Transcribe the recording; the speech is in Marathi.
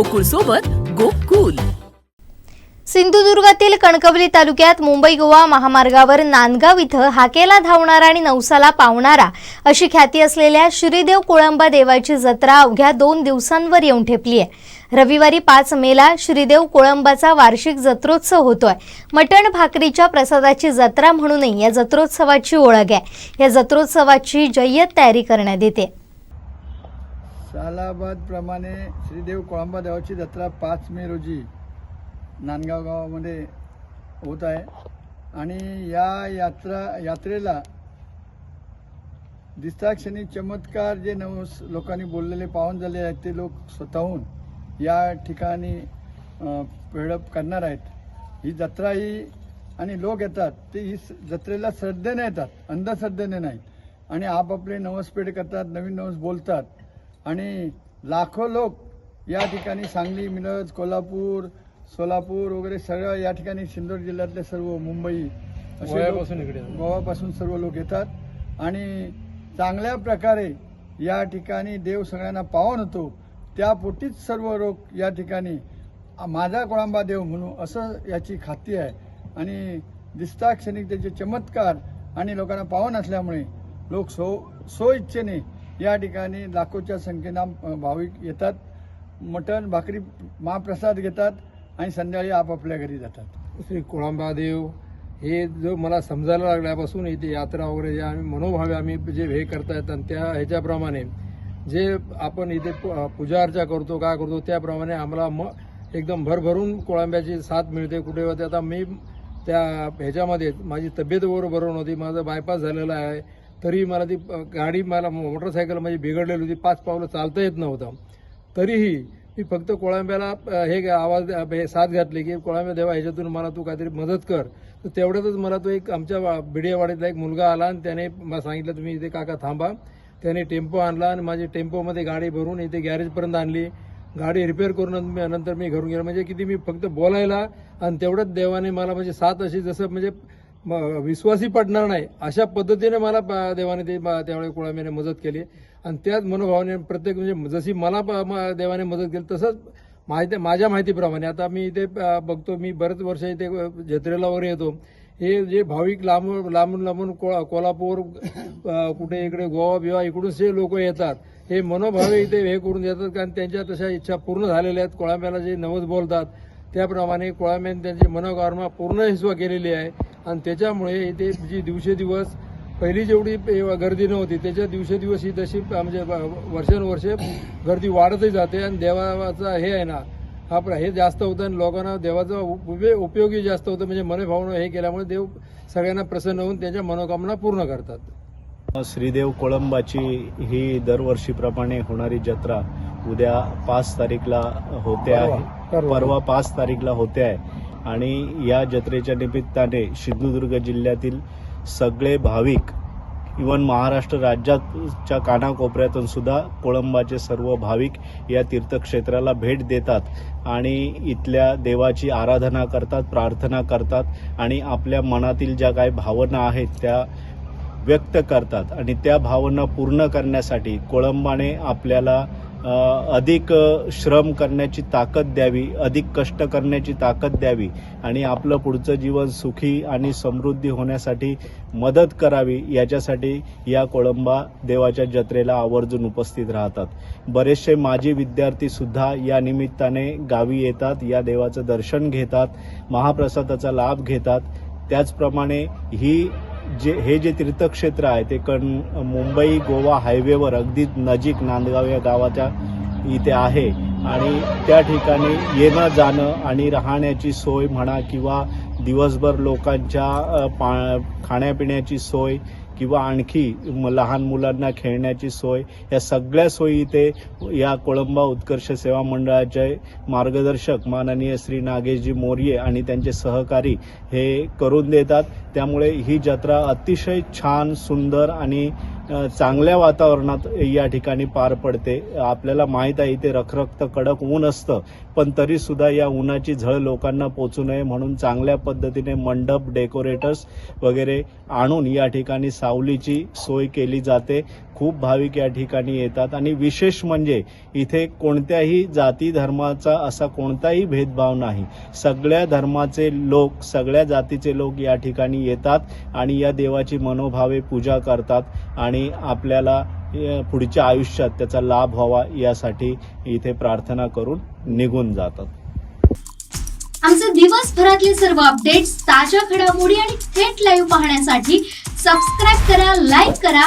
गोकुळ सोबत गोकुल. सिंधुदुर्गातील कणकवली तालुक्यात मुंबई गोवा महामार्गावर नांदगाव इथं हाकेला धावणारा आणि नवसाला पावणारा अशी ख्याती असलेल्या श्रीदेव कोळंबा देवाची जत्रा अवघ्या दोन दिवसांवर येऊन ठेपली आहे. रविवारी पाच मेला श्रीदेव कोळंबाचा वार्षिक जत्रोत्सव होतोय. मटण भाकरीच्या प्रसादाची जत्रा म्हणूनही या जत्रोत्सवाची ओळख आहे. या जत्रोत्सवाची जय्यत तयारी करण्यात येते. सालाबादप्रमाणे श्रीदेव कोळंबा देवाची जत्रा पाच मे रोजी नांदगाव गावामध्ये होत आहे. आणि या यात्रा यात्रेला दिसताक्षणी चमत्कार जे नव लोकांनी बोललेले पाहून झाले आहेत ते लोक स्वतःहून या ठिकाणी अ, पेडप करणार आहेत. ही जत्रा ही आणि लोक येतात ते ही स- जत्रेला श्रद्धेने येतात अंधश्रद्धेने नाही आणि आपापले नवसपेठ करतात नवीन नवस बोलतात. आणि लाखो लोक या ठिकाणी सांगली मिरज कोल्हापूर सोलापूर वगैरे सगळं या ठिकाणी सिंधुदुर्ग जिल्ह्यातले सर्व मुंबई गोव्यापासून इकडे गोव्यापासून सर्व लोक येतात. आणि चांगल्या प्रकारे या ठिकाणी देव सगळ्यांना पावन होतो. त्यापोटीच सर्व लोक या ठिकाणी माझा कोळंबा देव म्हणू असं याची खात्री आहे. आणि दिसता क्षणिक त्याचे चमत्कार आणि लोकांना पावन असल्यामुळे लोक सो सो इच्छेने या ठिकाणी लाखोच्या संख्येनं भाविक येतात. मटण भाकरी महाप्रसाद घेतात आणि संध्याकाळी आपापल्या घरी जातात. श्री कोळंबादेव हे जो मला समजायला लागल्यापासून इथे यात्रा वगैरे जे आम्ही मनोभावे आम्ही जे हे करतायत आणि त्या ह्याच्याप्रमाणे जे आपण इथे पूजा अर्चा करतो काय करतो त्याप्रमाणे आम्हाला म एकदम भरभरून कोळंब्याची साथ मिळते. कुठे होते आता मी त्या ह्याच्यामध्ये माझी तब्येत वगैरे बरोबर नव्हती माझं बायपास झालेलं आहे. तरी मला ती गाडी मला मोटरसायकल माझी बिघडलेली होती. पाच पावलं चालता येत नव्हतं. तरीही मी फक्त कोळंब्याला हे आवाज हे साथ घातली की कोळंब्या देवा ह्याच्यातून मला तू काहीतरी मदत कर. तर तेवढ्यातच मला तो एक आमच्या बिडियावाडीतला एक मुलगा आला आणि त्याने मला सांगितलं तुम्ही इथे काका थांबा. त्याने टेम्पो आणला आणि माझी टेम्पोमध्ये गाडी भरून इथे गॅरेजपर्यंत आणली. गाडी रिपेअर करून नंतर मी घरून गेलो. म्हणजे किती मी फक्त बोलायला आणि तेवढंच देवाने मला म्हणजे साथ अशी जसं म्हणजे विश्वासी पडणार नाही. अशा पद्धतीने मला देवाने ते त्यावेळी कोळंब्याने मदत केली. आणि त्याच मनोभावाने प्रत्येक म्हणजे जशी मला प- म- देवाने मदत केली तसंच माहिती माझ्या माहितीप्रमाणे. आता मी इथे बघतो मी बरेच वर्ष इथे जत्रेला वगैरे येतो. हे जे भाविक लांबून लांबून लांबून को- कोल्हापूर कुठे इकडे गोवा बिवा इकडून जे लोक येतात. हे मनोभावे इथे हे करून देतात कारण त्यांच्या तशा इच्छा पूर्ण झालेल्या आहेत. कोळंब्याला जे नवस बोलतात त्याप्रमाणे कोळंब्याने त्यांची मनोकामना पूर्ण हिस्वा केलेली आहे. आणि त्याच्यामुळे इथे जी दिवसेदिवस पहिली जेवढी गर्दी नव्हती त्याच्या दिवसेदिवस ही तशी म्हणजे वर्षानुवर्षे गर्दी वाढतही जाते आणि देवाचा हे आहे ना हा हे जास्त होतं आणि लोकांना देवाचा उपयोग उपयोगी जास्त होतं म्हणजे मनोभावना हे केल्यामुळे देव सगळ्यांना प्रसन्न होऊन त्यांच्या मनोकामना पूर्ण करतात श्रीदेव कोळंबाची ही दरवर्षीप्रमाणे होणारी जत्रा उद्या पाच तारीखला होते. आहे. परवा पाच तारीखला होते आहे आणि या जत्रेच्या निमित्ताने सिंधुदुर्ग जिल्ह्यातील सगळे भाविक इवन महाराष्ट्र राज्याच्या कानाकोपऱ्यातून सुद्धा कोळंबाचे सर्व भाविक या तीर्थक्षेत्राला भेट देतात आणि इथल्या देवाची आराधना करतात प्रार्थना करतात आणि आपल्या मनातील ज्या काही भावना आहेत त्या व्यक्त करतात. आणि त्या भावना पूर्ण करण्यासाठी कोळंबाने आपल्याला अधिक श्रम करण्याची ताकद द्यावी अधिक कष्ट करण्याची ताकद द्यावी आणि आपलं पुढचं जीवन सुखी आणि समृद्धी होण्यासाठी मदत करावी याच्यासाठी या कोळंबा देवाच्या जत्रेला आवर्जून उपस्थित राहतात. बरेचसे माजी विद्यार्थी सुद्धा या निमित्ताने गावी येतात या देवाचं दर्शन घेतात महाप्रसादाचा लाभ घेतात. त्याचप्रमाणे ही जे हे जे तीर्थक्षेत्र आहे ते कण मुंबई गोवा हायवेवर अगदी नजीक नांदगाव या गावाच्या इथे आहे. आणि त्या ठिकाणी येणं जाणं आणि राहण्याची सोय म्हणा किंवा दिवसभर लोकांच्या पा खाण्यापिण्याची सोय किंवा आणखी म- लहान मुलांना खेळण्याची सोय या सगळ्या सोयी इथे या कोळंबा उत्कर्ष सेवा मंडळाचे मार्गदर्शक माननीय श्री नागेशजी मोर्ये आणि त्यांचे सहकारी हे करून देतात. त्यामुळे ही जत्रा अतिशय छान सुंदर आणि चांगल्या वातावरणात या ठिकाणी पार पडते. आपल्याला माहीत आहे इथे रखरखतं कडक ऊन असतं पण तरी सुद्धा या उन्हाची झळ लोकांना पोचू नये म्हणून चांगल्या पद्धतीने मंडप डेकोरेटर्स वगैरे आणून या ठिकाणी सावलीची सोय केली जाते. खूप भाविक या ठिकाणी येतात. आणि विशेष म्हणजे इथे कोणत्याही जाती धर्माचा असा कोणताही भेदभाव नाही. सगळ्या धर्माचे लोक सगळ्या जातीचे लोक या ठिकाणी येतात आणि या देवाची मनोभावे पूजा करतात आणि आपल्याला पुढच्या आयुष्यात त्याचा लाभ व्हावा यासाठी इथे प्रार्थना करून निघून जातात. आमचे दिवसभरातले सर्व अपडेट्स ताज्या घडामोडी आणि थेट लाईव्ह पाहण्यासाठी सबस्क्राईब करा लाईक करा